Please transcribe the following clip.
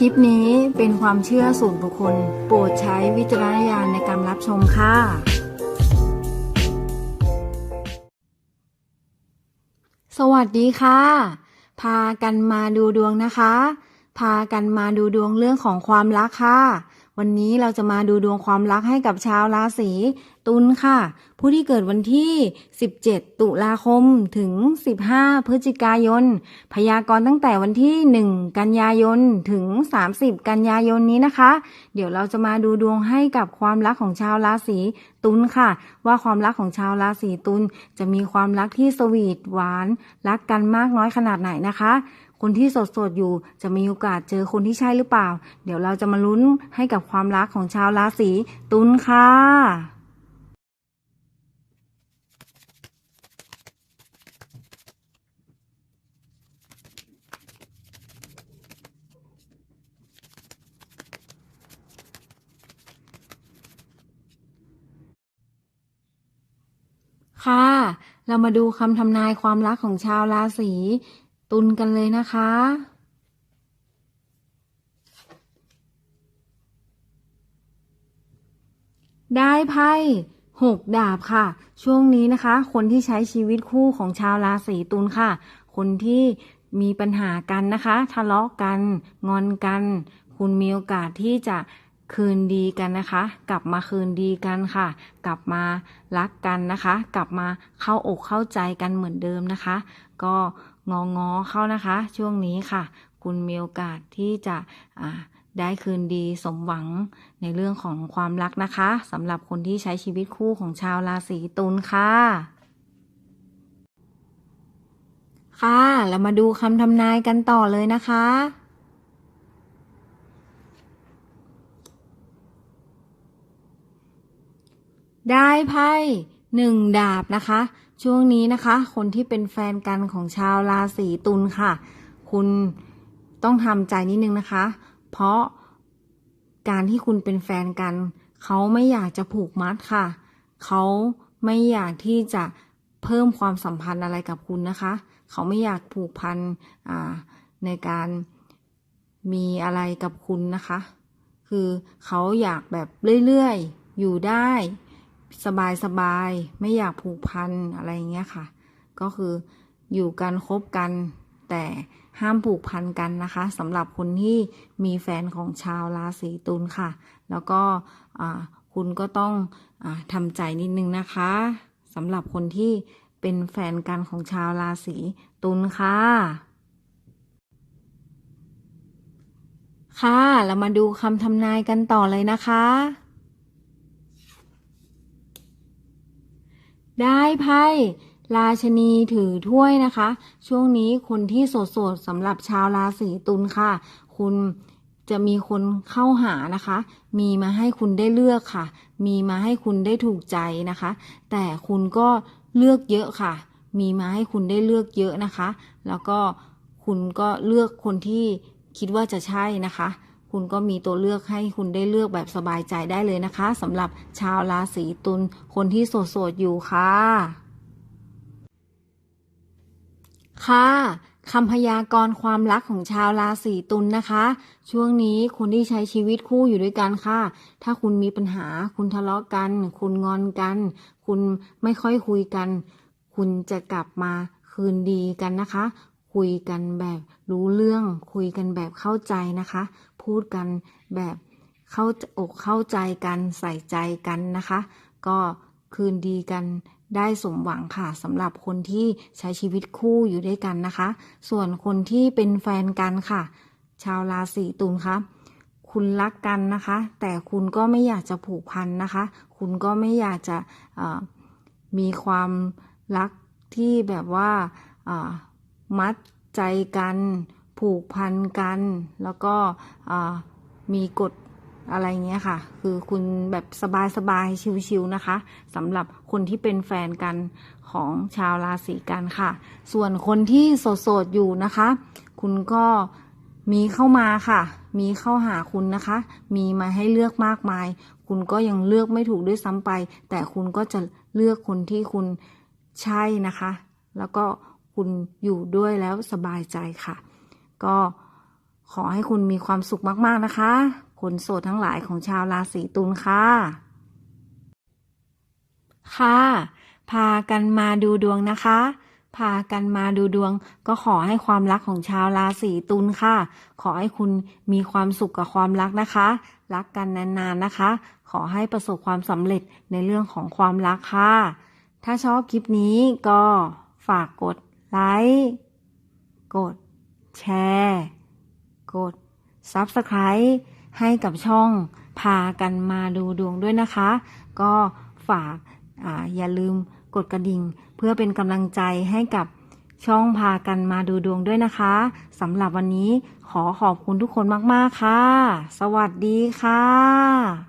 คลิปนี้เป็นความเชื่อส่วนบุคคล โปรดใช้วิจารณญาณในการรับชมค่ะ สวัสดีค่ะ พากันมาดูดวงนะคะ พากันมาดูดวงเรื่องของความรักค่ะ วันนี้เราจะมาดูดวงความรักให้กับชาวราศีตุลค่ะ ผู้ที่เกิดวันที่ 17 ตุลาคมถึง 15 พฤศจิกายน พยากรณ์ตั้งแต่วันที่ 1 กันยายนถึง 30 กันยายนนี้นะคะ เดี๋ยวเราจะมาดูดวงให้กับความรักของชาวราศีตุลค่ะ ว่าความรักของชาวราศีตุลจะมีความรักที่สวีทหวาน รักกันมากน้อยขนาดไหนนะคะ คนที่โสดๆอยู่จะมีโอกาสเจอคนที่ใช่หรือเปล่า เดี๋ยวเราจะมาลุ้นให้กับความรักของชาวราศีตุลค่ะ ค่ะ เรามาดูคำทำนายความรักของชาวราศีตุลกันเลยนะคะ ได้ไพ่หกดาบค่ะ ช่วงนี้นะคะ คนที่ใช้ชีวิตคู่ของชาวราศีตุลค่ะ คนที่มีปัญหากันนะคะ ทะเลาะกัน งอนกัน คุณมีโอกาสที่จะ คืนดีกันนะคะ กลับมาคืนดีกันค่ะ กลับมารักกันนะคะ กลับมาเข้าอกเข้าใจกันเหมือนเดิมนะคะ ก็งองอเข้านะคะ ช่วงนี้ค่ะ คุณมีโอกาสที่จะได้คืนดีสมหวังในเรื่องของความรักนะคะสำหรับคนที่ใช้ชีวิตคู่ของชาวราศีตุลค่ะค่ะ เรามาดูคำทำนายกันต่อเลยนะคะ ได้ไพ่หนึ่งดาบนะคะ ช่วงนี้นะคะ คนที่เป็นแฟนกันของชาวราศีตุลค่ะ คุณต้องทำใจนิดนึงนะคะ เพราะการที่คุณเป็นแฟนกัน เขาไม่อยากจะผูกมัดค่ะ เขาไม่อยากที่จะเพิ่มความสัมพันธ์อะไรกับคุณนะคะ เขาไม่อยากผูกพันในการมีอะไรกับคุณนะคะ คือเขาอยากแบบเรื่อยๆ อยู่ได้ สบายๆไม่อยากผูกพันอะไรอย่างเงี้ยค่ะ ก็คืออยู่กันคบกัน แต่ห้ามผูกพันกันนะคะสำหรับคนที่มีแฟนของชาวราศีตุลค่ะ แล้วก็คุณก็ต้องอทำใจนิดนึงนะคะสำหรับคนที่เป็นแฟนกันของชาวราศีตุลค่ะ ค่ะ เรามาดูคำทำนายกันต่อเลยนะคะ ได้ไพ่ราชนีถือถ้วยนะคะ ช่วงนี้คนที่โสดๆสำหรับชาวราศีตุลค่ะ คุณจะมีคนเข้าหานะคะ มีมาให้คุณได้เลือกค่ะ มีมาให้คุณได้ถูกใจนะคะ แต่คุณก็เลือกเยอะค่ะ มีมาให้คุณได้เลือกเยอะนะคะ แล้วก็คุณก็เลือกคนที่คิดว่าจะใช่นะคะ คุณก็มีตัวเลือกให้คุณได้เลือกแบบสบายใจได้เลยนะคะสำหรับชาวราศีตุลคนที่โสดๆอยู่ค่ะ ค่ะคำพยากรณ์ความรักของชาวราศีตุลนะคะ ช่วงนี้คนที่ใช้ชีวิตคู่อยู่ด้วยกันค่ะ ถ้าคุณมีปัญหา คุณทะเลาะกัน คุณงอนกัน คุณไม่ค่อยคุยกัน คุณจะกลับมาคืนดีกันนะคะ คุยกันแบบรู้เรื่องคุยกันแบบเข้าใจนะคะ พูดกันแบบเข้าอกเข้าใจกันใส่ใจกันนะคะ ก็คืนดีกันได้สมหวังค่ะสำหรับคนที่ใช้ชีวิตคู่อยู่ด้วยกันนะคะ ส่วนคนที่เป็นแฟนกันค่ะ ชาวราศีตุลคะคุณรักกันนะคะ แต่คุณก็ไม่อยากจะผูกพันนะคะ คุณก็ไม่อยากจะมีความรักที่แบบว่า มัดใจกัน ผูกพันกัน แล้วก็มีกฎอะไรเงี้ยค่ะ คือคุณแบบสบายๆ ชิวๆนะคะสำหรับคนที่เป็นแฟนกันของชาวราศีกันค่ะ ส่วนคนที่โสดๆ อยู่นะคะ คุณก็มีเข้ามาค่ะ มีเข้าหาคุณนะคะ มีมาให้เลือกมากมาย คุณก็ยังเลือกไม่ถูกด้วยซ้ำไป แต่คุณก็จะเลือกคนที่คุณใช่นะคะ แล้วก็ คุณอยู่ด้วยแล้วสบายใจค่ะ ก็ขอให้คุณมีความสุขมาก ๆ นะคะ คนโสดทั้งหลายของชาวราศีตุลค่ะ ค่ะ พากันมาดูดวงนะคะ พากันมาดูดวง ก็ขอให้ความรักของชาวราศีตุลค่ะ ขอให้คุณมีความสุขกับความรักนะคะ รักกันนานๆนะคะ ขอให้ประสบความสำเร็จในเรื่องของความรักค่ะ ถ้าชอบคลิปนี้ก็ฝากกด ไลค์กด แชร์ กด Subscribe ให้กับช่องพากันมาดูดวงด้วยนะคะ ก็ฝากออย่าลืมกดกระดิ่ง เพื่อเป็นกำลังใจให้กับช่องพากันมาดูดวงด้วยนะคะสำหรับวันนี้ขอขอบคุณทุกคนมาก ๆ ค่ะ สวัสดีค่ะ